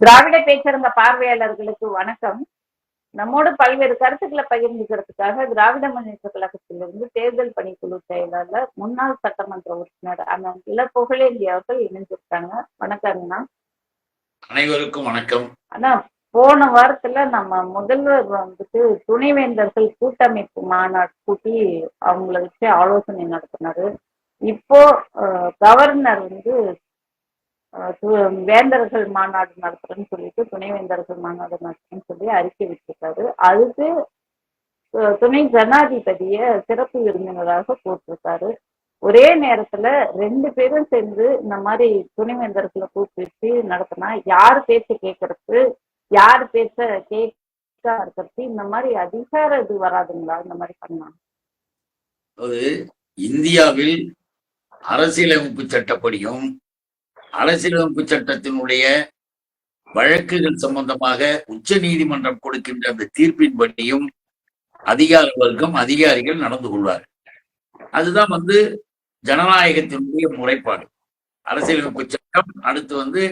திராவிட பேச்சரங்க பார்வையாளர்களுக்கு வணக்கம். நம்மோடு பல்வேறு கருத்துக்களை பகிர்ந்துக்கிறதுக்காக திராவிட முன்னேற்ற கழகத்திலிருந்து தேர்தல் பணிக்குழு செயலாளர் முன்னாள் சட்டமன்ற உறுப்பினர் அண்ணன் இள புகழேந்தி அவர்கள் இணைஞ்சிருக்காங்க வணக்கங்கண்ணா அனைவருக்கும் வணக்கம். ஆனா போன வாரத்துல நம்ம முதல்வர் வந்துட்டு துணைவேந்தர்கள் கூட்டமைப்பு மாநாடு கூட்டி அவங்கள வச்சு ஆலோசனை நடத்தினாரு. இப்போ கவர்னர் வந்து வேந்தர்கள் மாநாடு நடத்துறேன்னு சொல்லிட்டு துணைவேந்தர்கள் மாநாடு நடத்துறேன்னு சொல்லி அறிக்கை வச்சிருக்காரு அதுக்கு துணை ஜனாதிபதிய சிறப்பு விருந்தினராக போட்டிருக்காரு. ஒரே நேரத்துல ரெண்டு பேரும் சேர்ந்து இந்த மாதிரி துணைவேந்தர்களை கூப்பிட்டு நடத்தினா யார் பேச்ச கேட்கறது யார் பேச்ச கேட்க இருக்கிறது இந்த மாதிரி அதிகார இது வராதுங்களா இந்த மாதிரி பண்ணா? அது இந்தியாவில் அரசியலமைப்பு சட்டப்படியும் அரசியலமைப்பு சட்டத்தினுடைய வழக்குகள் சம்பந்தமாக உச்ச நீதிமன்றம் கொடுக்கின்ற அந்த தீர்ப்பின்படியும் அதிகார வர்க்கம் அதிகாரிகள் நடந்து கொள்வார்கள் அதுதான் வந்து ஜனநாயகத்தினுடைய முறைப்பாடு. அரசியலமைப்பு சட்டம் அடுத்து வந்து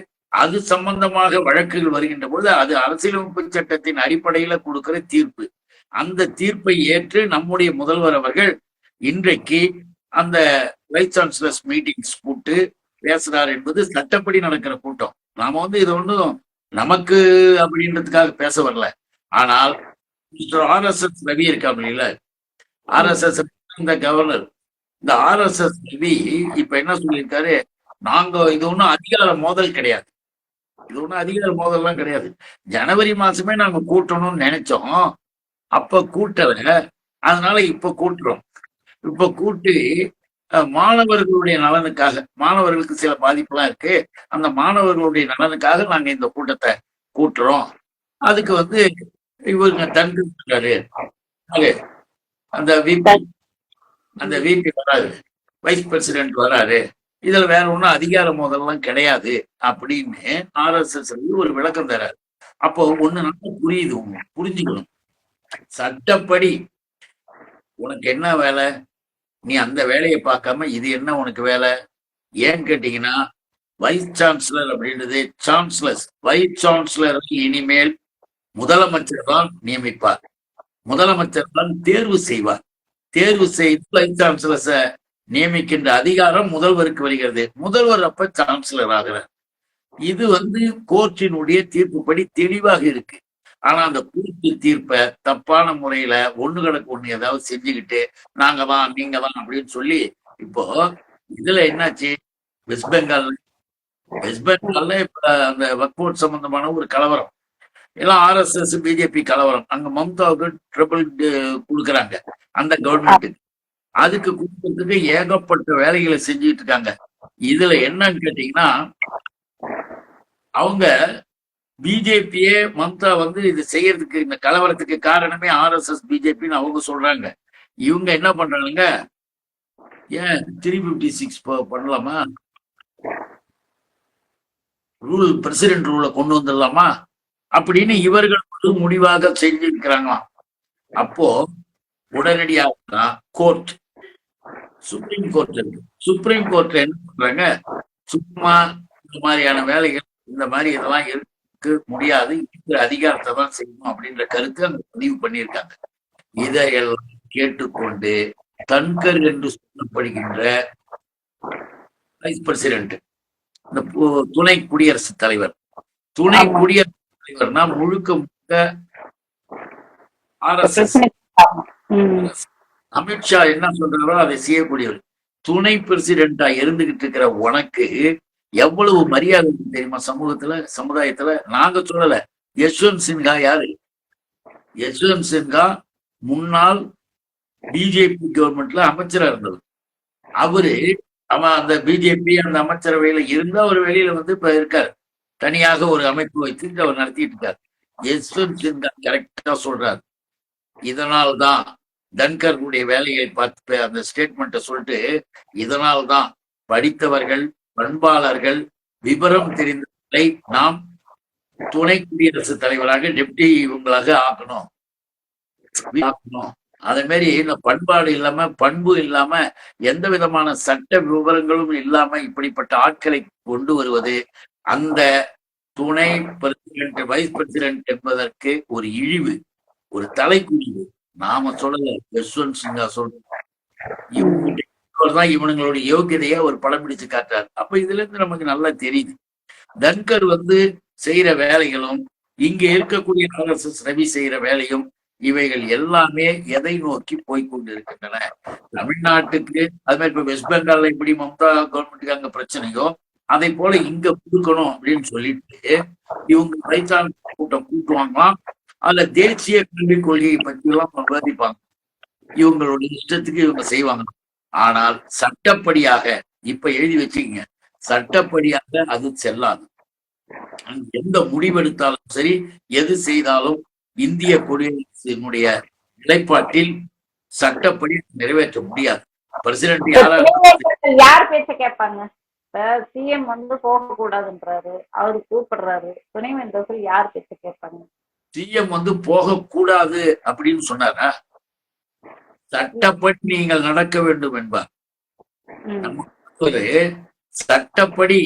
அது சம்பந்தமாக வழக்குகள் வருகின்ற பொழுது அது அரசியலமைப்பு சட்டத்தின் அடிப்படையில கொடுக்கிற தீர்ப்பு. அந்த தீர்ப்பை ஏற்று நம்முடைய முதல்வர் அவர்கள் இன்றைக்கு அந்த வைஸ் சான்சலர்ஸ் மீட்டிங்ஸ் கூட்டு பேசுறார் என்பது சட்டப்படி நடக்கிற கூட்டம். நாம வந்து இது ஒன்றும் நமக்கு அப்படின்றதுக்காக பேச வரல. ஆனால் ஆர் எஸ் எஸ் ரவி இருக்காங்க இல்ல ஆர் எஸ் எஸ் இந்த கவர்னர் இந்த ஆர் எஸ் எஸ் ரவி இப்ப என்ன சொல்லியிருக்காரு? நாங்க இது ஒண்ணும் அதிகார மோதல் கிடையாது. இது ஒண்ணும் அதிகார மோதல்லாம் கிடையாது. ஜனவரி மாசமே நாங்க கூட்டணும்னு நினைச்சோம். அப்ப கூட்டல அதனால இப்ப கூட்டுறோம். இப்ப கூட்டி மாணவர்களுடைய நலனுக்காக மாணவர்களுக்கு சில பாதிப்புலாம் இருக்கு. அந்த மாணவர்களுடைய நலனுக்காக நாங்க இந்த கூட்டத்தை கூட்டுறோம். அதுக்கு வந்து இவருங்க தண்டு இருக்காரு. அந்த விபி அந்த விபி வராரு. வைஸ் பிரசிடென்ட் வராரு. இதுல வேற ஒன்றும் அதிகார மோதல்லாம் கிடையாது அப்படின்னு ஆர்எஸ்எஸ் ஒரு விளக்கம் தராரு. அப்போ ஒண்ணு நல்லா புரியுது உங்களுக்கு புரிஞ்சுக்கணும். சட்டப்படி உனக்கு என்ன வேலை? நீ அந்த வேலையை பார்க்காம இது என்ன உனக்கு வேலை? ஏன்னு கேட்டீங்கன்னா வைஸ் சான்சலர் அப்படின்றது சான்சலர்ஸ் வைஸ் சான்சலர் இனிமேல் முதலமைச்சர் தான் நியமிப்பார். முதலமைச்சர் தான் தேர்வு செய்வார். தேர்வு செய்து வைஸ் சான்சலர்ஸ நியமிக்கின்ற அதிகாரம் முதல்வருக்கு வருகிறது. முதல்வர் அப்ப சான்சலர் ஆகிறார். இது வந்து கோர்ட்டினுடைய தீர்ப்புப்படி தெளிவாக இருக்கு. ஆனா அந்த கூட்டு தீர்ப்பை தப்பான முறையில ஒண்ணு கிடக்கு ஒண்ணு ஏதாவது செஞ்சுக்கிட்டு நாங்க தான் நீங்க தான் அப்படின்னு சொல்லி இப்போ இதுல என்னாச்சு? வெஸ்ட் பெங்கால் வெஸ்ட் பெங்கால்ல இப்ப அந்த வக்போர்ட் சம்பந்தமான ஒரு கலவரம். எல்லாம் ஆர்எஸ்எஸ் பிஜேபி கலவரம். அங்க மம்தாவுக்கு ட்ரிபிள் கொடுக்குறாங்க. அந்த கவர்மெண்ட்டுக்கு அதுக்கு கொடுக்கறதுக்கு ஏகப்பட்ட வேலைகளை செஞ்சுட்டு இருக்காங்க. இதுல என்னன்னு கேட்டீங்கன்னா அவங்க பிஜேபியே மம்தா வந்து இது செய்யறதுக்கு இந்த கலவரத்துக்கு காரணமே ஆர்எஸ்எஸ் பிஜேபின்னு அவங்க சொல்றாங்க. இவங்க என்ன பண்றாங்க ஏன் த்ரீ பிப்டி சிக்ஸ் பண்ணலாமா? ரூல் பிரசிடென்ட் ரூலை கொண்டு வந்துடலாமா? அப்படின்னு இவர்கள் ஒரு முடிவாக செஞ்சிருக்கிறாங்களாம் அப்போ உடனடியாக கோர்ட் சுப்ரீம் கோர்ட் இருக்கு. சுப்ரீம் கோர்ட்ல என்ன பண்றாங்க? சும்மா இந்த மாதிரியான வேலைகள் இந்த மாதிரி இதெல்லாம் இருக்கு. முடியாது இருக்கிற அதிகாரத்தை தான் செய்யணும் அப்படின்ற கருத்து அங்க பதிவு பண்ணியிருக்காங்க. இதையெல்லாம் கேட்டுக்கொண்டு தன்கர் என்று சொல்லப்படுகின்ற வைஸ் பிரசிடென்ட் இந்த துணை குடியரசுத் தலைவர். துணை ஆமா. குடியரசுத் தலைவர்னா முழுக்க முழுக்க ஆர்எஸ்எஸ் ம். அமித்ஷா என்ன சொல்றாரோ அதை செய்யக்கூடியவர். துணை பிரசிடென்டா இருந்துகிட்டு இருக்கிற உனக்கு எவ்வளவு மரியாதை தெரியுமா சமூகத்துல சமுதாயத்துல? நாங்க சொல்லல. யஷ்வந்த் சின்ஹா யாரு? யஷ்வந்த் சின்ஹா முன்னாள் பிஜேபி கவர்மெண்ட்ல அமைச்சரா இருந்தது அவரு அவன் அந்த பிஜேபி அந்த அமைச்சரவையில இருந்து அவர் வெளியில வந்து இப்ப இருக்காரு. தனியாக ஒரு அமைப்பு வைத்து அவர் நடத்திட்டு இருக்காரு. யஷ்வந்த் சின்ஹா கரெக்டா சொல்றாரு. இதனால்தான் தன்கருடைய வேலையை பார்த்து அந்த ஸ்டேட்மெண்ட்டை சொல்லிட்டு இதனால்தான் படித்தவர்கள் பண்பாளர்கள் விவரம் தெரிந்தவர்களை நாம் துணை குடியரசுத் தலைவராக டெப்டி இவங்களாக ஆக்கணும். ஆக்கணும். அதே மாதிரி இந்த பண்பாடு இல்லாம பண்பு இல்லாம எந்த விதமான சட்ட விவரங்களும் இல்லாம இப்படிப்பட்ட ஆட்களை கொண்டு வருவது அந்த துணை பிரசிடென்ட் வைஸ் பிரசிடென்ட் என்பதற்கு ஒரு இழிவு ஒரு தலைக்குழிவு நாம சொல்லல. யஸ்வந்த் சிங்கா சொல்ற இவங்க தான் இவனுங்களுடைய யோகியதைய ஒரு படம் பிடிச்சு காட்டுறாரு. அப்ப இதுல இருந்து நமக்கு நல்லா தெரியுது. தன்கர் வந்து செய்யற வேலைகளும் இங்க இருக்கக்கூடிய ஆர்எஸ்எஸ் ரவி செய்யற வேலையும் இவைகள் எல்லாமே எதை நோக்கி போய்கொண்டிருக்கின்றன தமிழ்நாட்டுக்கு அது மாதிரி இப்ப வெஸ்ட் பெங்கால்ல எப்படி மம்தா கவர்மெண்ட்டுக்கு அங்க பிரச்சனையோ அதை போல இங்க கொடுக்கணும் அப்படின்னு சொல்லிட்டு இவங்க ரைத்தான கூட்டம் கூட்டுவாங்களாம் அதுல தேசிய கல்விக் கொள்கையை பத்தி எல்லாம் விவாதிப்பாங்க இவங்களுடைய இஷ்டத்துக்கு இவங்க செய்வாங்க. ஆனால் சட்டப்படியாக இப்ப எழுதி வச்சுக்கங்க சட்டப்படியாக அது செல்லாது. எந்த முடிவெடுத்தாலும் சரி எது செய்தாலும் இந்திய குடியரசினுடைய நிலைப்பாட்டில் சட்டப்படி நிறைவேற்ற முடியாது. பிரசிடென்ட் யாரா பேச்ச கேட்பாங்க? சிஎம் வந்து போக கூடாதுன்றாரு அவரு கூப்பிடுறாரு. துணைவேந்தர்கள் யார் பேச்ச கேட்பாங்க? சிஎம் வந்து போகக்கூடாது அப்படின்னு சொன்னாரா? சட்டப்படி நீங்கள் நடக்க வேண்டும் என்பார். சட்டப்படி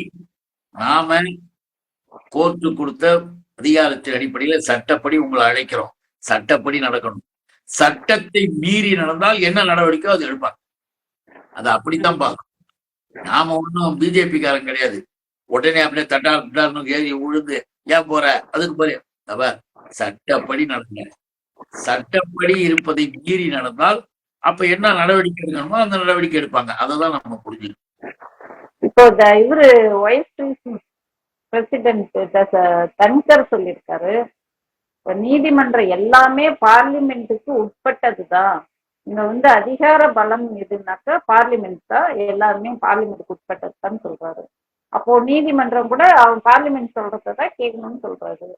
நாம கோர்ட்டு கொடுத்த அதிகாரத்தின் அடிப்படையில சட்டப்படி உங்களை அழைக்கிறோம். சட்டப்படி நடக்கணும். சட்டத்தை மீறி நடந்தால் என்ன நடவடிக்கை அது எடுப்பாங்க அது அப்படித்தான் பார்க்கணும். நாம ஒண்ணும் பிஜேபி காரன் கிடையாது. உடனே அப்படியே தட்டா தட்டார்னு ஏறி உழுந்து ஏன் போற? அதுக்கு போற. அவ சட்டப்படி நடங்க சட்டப்படி இருப்பதை மீறி நடந்தால் அப்ப என்ன நடவடிக்கை எடுக்கணுமோ அந்த நடவடிக்கை எடுப்பாங்க. அதை தான் நம்ம புரிஞ்சுக்கணும். இப்போ இவரு பிரசிடென்ட் தன்கர் சொல்லியிருக்காரு. நீதிமன்றம் எல்லாமே பார்லிமெண்ட்டுக்கு உட்பட்டதுதான். இங்க வந்து அதிகார பலம் எதுனாக்கா பார்லிமெண்ட் தான் எல்லாருமே பார்லிமெண்ட்டுக்கு உட்பட்டதுதான் சொல்றாரு. அப்போ நீதிமன்றம் கூட அவன் பார்லிமெண்ட் சொல்றதான் கேட்கணும்னு சொல்றாரு.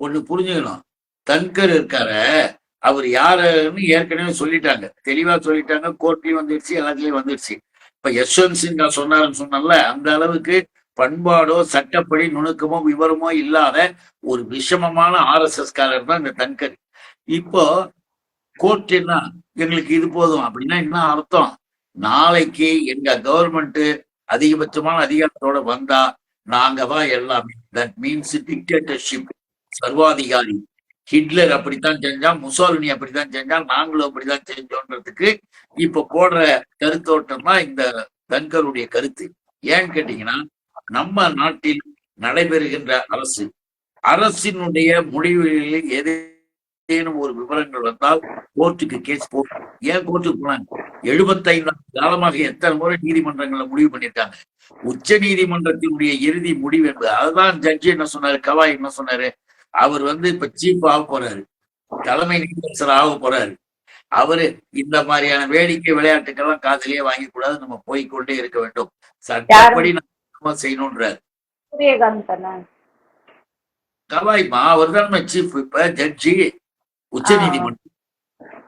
ஒண்ணு புரிஞ்சுக்கணும். தன்கர் இருக்காரு அவர் யாருன்னு ஏற்கனவே சொல்லிட்டாங்க. தெளிவா சொல்லிட்டாங்க. கோர்ட்லயும் வந்துடுச்சு எல்லாத்துலயும் வந்துடுச்சு இப்ப யஷ்வந்த் சின்ஹா சொன்னாருன்னு சொன்னால அந்த அளவுக்கு பண்பாடோ சட்டப்படி நுணுக்கமோ விவரமோ இல்லாத ஒரு விஷமமான ஆர்எஸ்எஸ் காரர் தான் இந்த தன்கர். இப்போ கோர்ட் என்ன எங்களுக்கு இது போதும் அப்படின்னா என்ன அர்த்தம்? நாளைக்கு எங்க கவர்மெண்ட் அதிகபட்சமான அதிகாரத்தோட வந்தா நாங்க தான் எல்லாமே. தட் மீன்ஸ் டிக்டேட்டர்ஷிப் சர்வாதிகாரி. ஹிட்லர் அப்படித்தான் செஞ்சான் முசோலினி அப்படித்தான் செஞ்சான் நாங்களும் அப்படித்தான் செஞ்சோன்றதுக்கு இப்ப போடுற கருத்தோட்டம் தான் இந்த தன்கருடைய கருத்து. ஏன்னு கேட்டீங்கன்னா நம்ம நாட்டில் நடைபெறுகின்ற அரசு அரசினுடைய முடிவுகளில் ஏதேனும் ஒரு விவரங்கள் வந்தால் கோர்ட்டுக்கு கேஸ் போ ஏன் கோர்ட்டுக்கு போனாங்க? எழுபத்தைந்து காலமாக எத்தனை முறை நீதிமன்றங்களை முடிவு பண்ணியிருக்காங்க? உச்ச நீதிமன்றத்தினுடைய இறுதி முடிவு என்பது அதுதான் ஜட்ஜி என்ன சொன்னாரு கவாய் என்ன சொன்னாரு? அவர் வந்து இப்ப சீஃப் ஆக போறாரு. தலைமை நீதிபதி ஆக போறாரு. அவரு இந்த மாதிரியான வேடிக்கை விளையாட்டுக்கெல்லாம் காதலியே வாங்கி கூடாது நம்ம போய்க்கொண்டே இருக்க வேண்டும். சட்டப்படி நம்ம செய்யணும்ன்றாரு. கவாய்மா அவர் தான் சீஃப் இப்ப ஜட்ஜி உச்ச நீதிமன்றம்.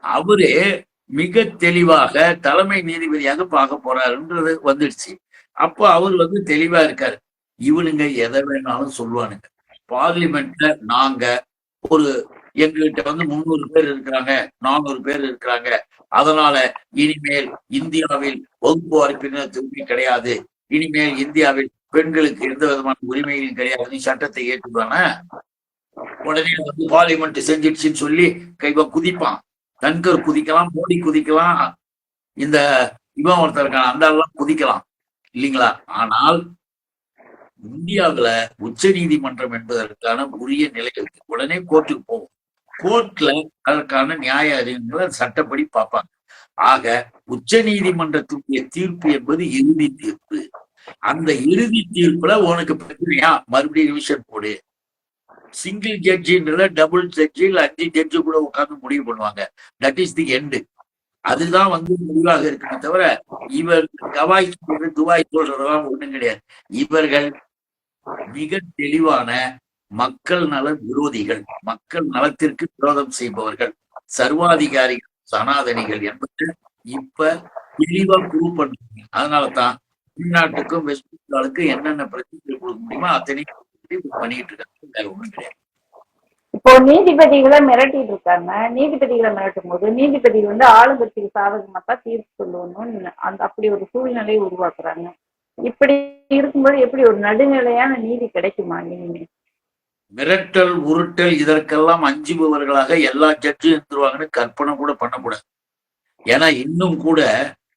அவரு மிக தெளிவாக தலைமை நீதிபதியாக பார்க்க போறாருன்றது வந்துடுச்சு. அப்போ அவர் வந்து தெளிவா இருக்காரு. இவனுங்க எதை வேணாலும் சொல்லுவானுங்க. பார்லிமெண்ட்ல நாங்க ஒரு எங்ககிட்ட வந்து முந்நூறு பேர் இருக்கிறாங்க நானூறு பேர் இருக்கிறாங்க. அதனால இனிமேல் இந்தியாவில் வகுப்பு வாய்ப்பினர் உரிமை கிடையாது. இனிமேல் இந்தியாவில் பெண்களுக்கு எந்த விதமான உரிமையும் கிடையாது. சட்டத்தை ஏற்றுவானா உடனே வந்து பார்லிமெண்ட் செஞ்சிடுச்சுன்னு சொல்லி கைவ குதிப்பான். தன்கர் குதிக்கலாம் மோடி குதிக்கலாம். இந்த இவன் ஒருத்தர் இருக்கான் அந்த ஆள்லாம் குதிக்கலாம். இல்லைங்களா? ஆனால் இந்தியாவுல உச்ச நீதிமன்றம் என்பதற்கான உரிய நிலை இருக்கு. உடனே கோர்ட்டுக்கு போகும் கோர்ட்ல அதற்கான நியாய அறிஞர்களை சட்டப்படி பார்ப்பாங்க. ஆக உச்ச நீதிமன்றத்துடைய தீர்ப்பு என்பது இறுதி தீர்ப்பு. அந்த இறுதி தீர்ப்புல உனக்கு பிரச்சனையா? மறுபடியும் ரிவிஷன் போடு. சிங்கிள் ஜட்ஜின்றத டபுள் ஜட்ஜி இல்ல அஞ்சு ஜட்ஜி கூட உட்கார்ந்து முடிவு பண்ணுவாங்க. தட் இஸ் தி எண்டு அதுதான் வந்து முடிவாக இருக்குமே தவிர இவர் கவாய் சொல்றது துவாய் சொல்றதெல்லாம் ஒண்ணும் கிடையாது. இவர்கள் மிக தெளிவான மக்கள் நல விரோதிகள் மக்கள் நலத்திற்கு விரோதம் செய்பவர்கள் சர்வாதிகாரிகள் சனாதனிகள் என்பது இப்ப தெளிவா ப்ரூவ் பண்றாங்க. அதனாலதான் தமிழ்நாட்டுக்கும் வெஸ்ட் பெங்காலுக்கும் என்னென்ன பிரச்சனைகள் கொடுக்க முடியுமோ அத்தனை பண்ணிட்டு இருக்காங்க. வேற ஒண்ணும் கிடையாது. இப்போ நீதிபதிகளை மிரட்டிட்டு இருக்காங்க. நீதிபதிகளை மிரட்டும் போது நீதிபதி வந்து ஆளுங்கட்சிக்கு சாதகமா தான் தீர்ப்பு சொல்லணும்னு அந்த அப்படி ஒரு சூழ்நிலையை உருவாக்குறாங்க. இப்படி இருக்கும்போது எப்படி ஒரு நடுநிலையான நீதி கிடைக்குமா இனிமே? மிரட்டல் உருட்டல் இதற்கெல்லாம் அஞ்சுபவர்களாக எல்லா ஜட்ஜும் இருந்துருவாங்கன்னு கற்பனை கூட பண்ணக்கூடாது. ஏன்னா இன்னும் கூட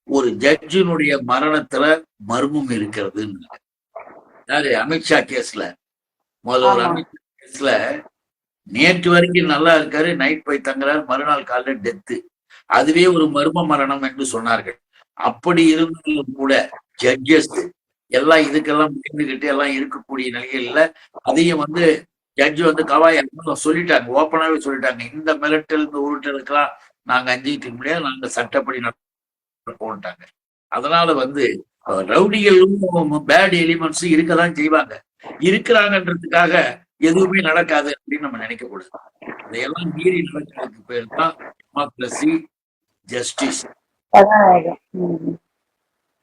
ஒரு ஜட்ஜினுடைய மரணத்துல மர்மம் இருக்கிறது யாரு? அமித்ஷா கேஸ்ல முதல்ல ஒரு. அமித்ஷா கேஸ்ல நேற்று வரைக்கும் நல்லா இருக்காரு நைட் போய் தங்குறாரு மறுநாள் காலைல டெத்து அதுவே ஒரு மர்ம மரணம் என்று சொன்னார்கள். அப்படி இருந்தாலும் கூட ஜட்ஜஸ் எல்லாம் இதுக்கெல்லாம் முயன்றுகிட்டு எல்லாம் இருக்கக்கூடிய நிலையில அதையும் வந்து ஜட்ஜ் வந்து கவாய் சொல்லிட்டாங்க ஓப்பனாவே சொல்லிட்டாங்க. இந்த மிரட்டல் இந்த உருட்டலுக்கெல்லாம் நாங்க அஞ்சிக்கிட்டு முடியாது நாங்க சட்டப்படி போட்டாங்க அதனால வந்து ரவுடிகளும் பேட் எலிமெண்ட்ஸும் இருக்கதான் செய்வாங்க. இருக்கிறாங்கன்றதுக்காக எதுவுமே நடக்காது அப்படின்னு நம்ம நினைக்க கூடாது அதையெல்லாம் மீறி நடக்கிறதுக்கு பேர் தான் டெமோக்ரஸி ஜஸ்டிஸ்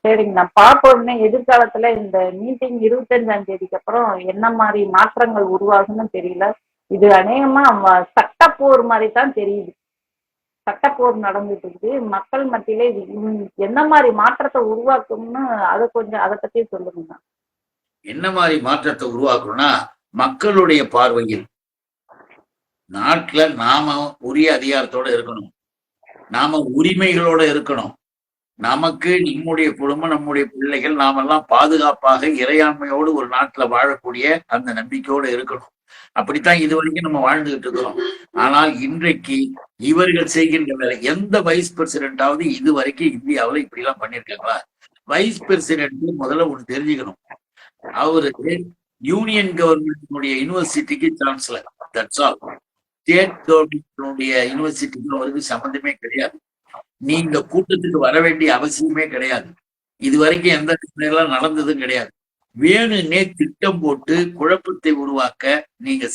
சரிங்க. நான் பார்ப்போம்னே எதிர்காலத்துல இந்த மீட்டிங் இருபத்தஞ்சாம் தேதிக்கு அப்புறம் என்ன மாதிரி மாற்றங்கள் உருவாகும்னு தெரியல. இது அநேகமா சட்டப்போர் மாதிரி தான் தெரியுது. சட்டப்போர் நடந்துட்டு இருக்குது. மக்கள் மத்தியில இது என்ன மாதிரி மாற்றத்தை உருவாக்கும்னு அதை கொஞ்சம் அதை பத்தி சொல்லுங்க என்ன மாதிரி மாற்றத்தை உருவாக்கணும்னா மக்களுடைய பார்வையில். நாட்டுல நாம உரிய அதிகாரத்தோட இருக்கணும். நாம உரிமைகளோட இருக்கணும். நமக்கு நம்முடைய குடும்பம் நம்முடைய பிள்ளைகள் நாமெல்லாம் பாதுகாப்பாக இறையாண்மையோடு ஒரு நாட்டுல வாழக்கூடிய அந்த நம்பிக்கையோட இருக்கணும். அப்படித்தான் இது வரைக்கும் நம்ம வாழ்ந்துகிட்டு இருக்கிறோம். ஆனால் இன்றைக்கு இவர்கள் செய்கின்ற வேலை எந்த வைஸ் பிரசிடென்டாவது இது வரைக்கும் இந்தியாவுல இப்படி எல்லாம் பண்ணிருக்காங்களா வைஸ் பிரசிடென்ட் முதல்ல ஒண்ணு தெரிஞ்சுக்கணும். அவரு யூனியன் கவர்மெண்டினுடைய யூனிவர்சிட்டிக்கு சான்சலர் தட்ஸ் ஆல் ஸ்டேட் கவர்மெண்டினுடைய யூனிவர்சிட்டிக்கு அவருக்கு சம்பந்தமே கிடையாது. நீங்க கூட்டத்துக்கு வர வேண்டிய அவசியமே கிடையாது. இது வரைக்கும் எந்த எல்லாம் நடந்ததும் கிடையாது. வேணுன்னே திட்டம் போட்டு குழப்பத்தை உருவாக்க நீங்க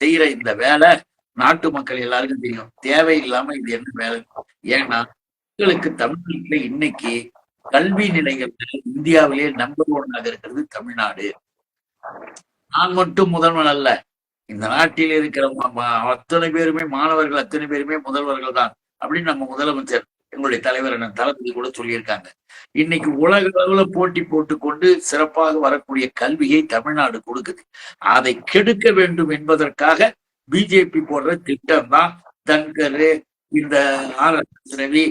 செய்யற இந்த வேலை நாட்டு மக்கள் எல்லாருக்கும் தெரியும். தேவையில்லாம இது என்ன வேலை? ஏன்னா மக்களுக்கு தமிழ்நாட்டுல இன்னைக்கு கல்வி நிலையங்கள் இந்தியாவிலே நம்பர் ஒன்னாக இருக்கிறது தமிழ்நாடு. நான் மட்டும் முதல்வன் அல்ல. இந்த நாட்டில் இருக்கிற அத்தனை பேருமே மாணவர்கள் அத்தனை பேருமே முதல்வர்கள் தான் அப்படின்னு நம்ம முதலமைச்சர் எங்களுடைய தலைவர் அண்ணன் தளபதி கூட சொல்லியிருக்காங்க. இன்னைக்கு உலக அளவுல போட்டி போட்டுக்கொண்டு சிறப்பாக வரக்கூடிய கல்வியை தமிழ்நாடு கொடுக்குது. அதை கெடுக்க வேண்டும் என்பதற்காக பிஜேபி போடுற திட்டம் தான் தன்கரு இந்த ஆர் எஸ் ரவி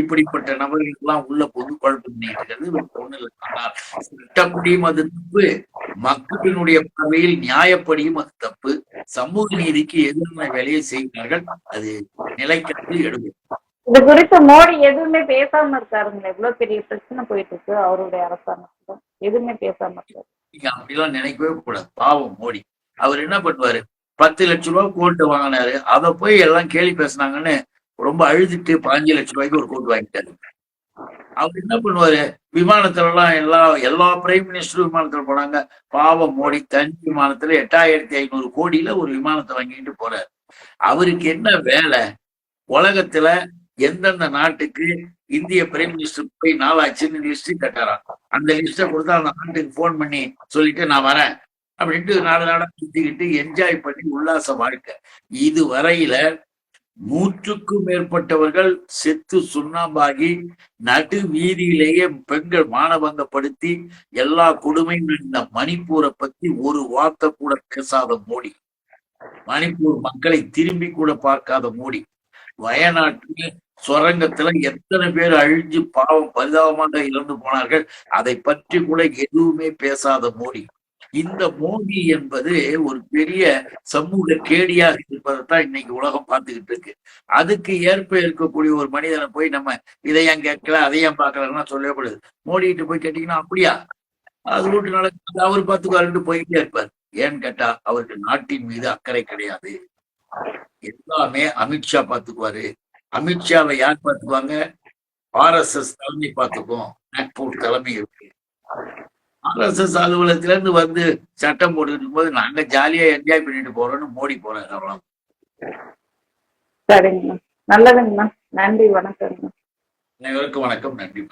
இப்படிப்பட்ட நபர்கள் எல்லாம் உள்ள பொது குழப்பம் பண்ணிட்டு ஒண்ணு இல்லை. ஆனால் அது தப்பு. மக்களினுடைய பார்வையில் நியாயப்படியும் அது தப்பு. சமூக நீதிக்கு எதிரான வேலையை செய்கிறார்கள் அது நிலைக்கிறது எடுக்கும். இது குறித்து மோடி எதுவுமே பேசாம இருக்காருங்க எவ்வளவு பெரிய பிரச்சனை போயிட்டு இருக்கு அவருடைய அரசாங்கத்துல. எதுவுமே பேசாம இருக்காரு. நீங்க அப்படிலாம் நினைக்கவே கூடாது. பாவம் மோடி. அவர் என்ன பண்ணுவாரு? பத்து லட்ச ரூபாய் கோட்டு வாங்கினாரு. அதை போய் எல்லாம் கேள்வி பேசுனாங்கன்னு ரொம்ப அழுதுட்டு பாஞ்சு லட்ச ரூபாய்க்கு ஒரு கோட்டு வாங்கிட்டாரு. அவர் என்ன பண்ணுவாரு? விமானத்துல எல்லாம் எல்லா எல்லா பிரைம் மினிஸ்டரும் விமானத்துல போனாங்க. பாவம் மோடி தனி விமானத்துல எட்டாயிரத்தி ஐநூறு கோடியில ஒரு விமானத்தை வாங்கிட்டு போறாரு. அவருக்கு என்ன வேலை? உலகத்துல எந்தெந்த நாட்டுக்கு இந்திய பிரைம் மினிஸ்டர் போய் நாளாச்சுன்னு லிஸ்ட் கட்டாராம். அந்த லிஸ்ட்டை கொடுத்தா அந்த நாட்டுக்கு ஃபோன் பண்ணி சொல்லிட்டு நான் வரேன் அப்படின்ட்டு நாடு நாடா சுத்திக்கிட்டு என்ஜாய் பண்ணி உல்லாச வாழ்க்கை. இது வரையில நூற்றுக்கும் மேற்பட்டவர்கள் செத்து சுண்ணாம்பாகி நடு வீதியிலேயே பெண்கள் மானபங்கப்படுத்தி எல்லா கொடுமையும் இந்த மணிப்பூரை பத்தி ஒரு வார்த்தை கூட பேசாத மோடி. மணிப்பூர் மக்களை திரும்பி கூட பார்க்காத மோடி. வயநாட்டில் சுரங்கத்துல எத்தனை பேர் அழிஞ்சு பாவம் பரிதாபமாக இழந்து போனார்கள் அதை பற்றி கூட எதுவுமே பேசாத மோடி. இந்த மோடி என்பது ஒரு பெரிய சமூக கேடியாக இருப்பதைத்தான் இன்னைக்கு உலகம் பார்த்துக்கிட்டு இருக்கு. அதுக்கு ஏற்ப இருக்கக்கூடிய ஒரு மனிதனை போய் நம்ம இதை ஏன் கேட்கல அதை ஏன் பார்க்கலன்னா சொல்லக்கூடாது மோடிட்டு போய் கேட்டீங்கன்னா அப்படியா? அது வீட்டு நடக்குது அவர் பார்த்துக்காருன்ட்டு போயிட்டே இருப்பார். ஏன்னு கேட்டா அவருக்கு நாட்டின் மீது அக்கறை கிடையாது. எல்லாமே அமித்ஷா பார்த்துக்குவாரு அமித்ஷாவை யார் பார்த்துக்குவாங்க ஆர்எஸ்எஸ் தலைமை பார்த்துக்கும் நாக்பூர் தலைமை இருக்கு. ஆர்எஸ்எஸ் அலுவலகத்துல இருந்து வந்து சட்டம் போட்டுட்டு போது நாங்க ஜாலியா என்ஜாய் பண்ணிட்டு போறோம்னு மோடி போறாரு அவ்வளவு சரிங்கண்ணா நல்லதுங்கண்ணா நன்றி அனைவருக்கும் வணக்கம். நன்றி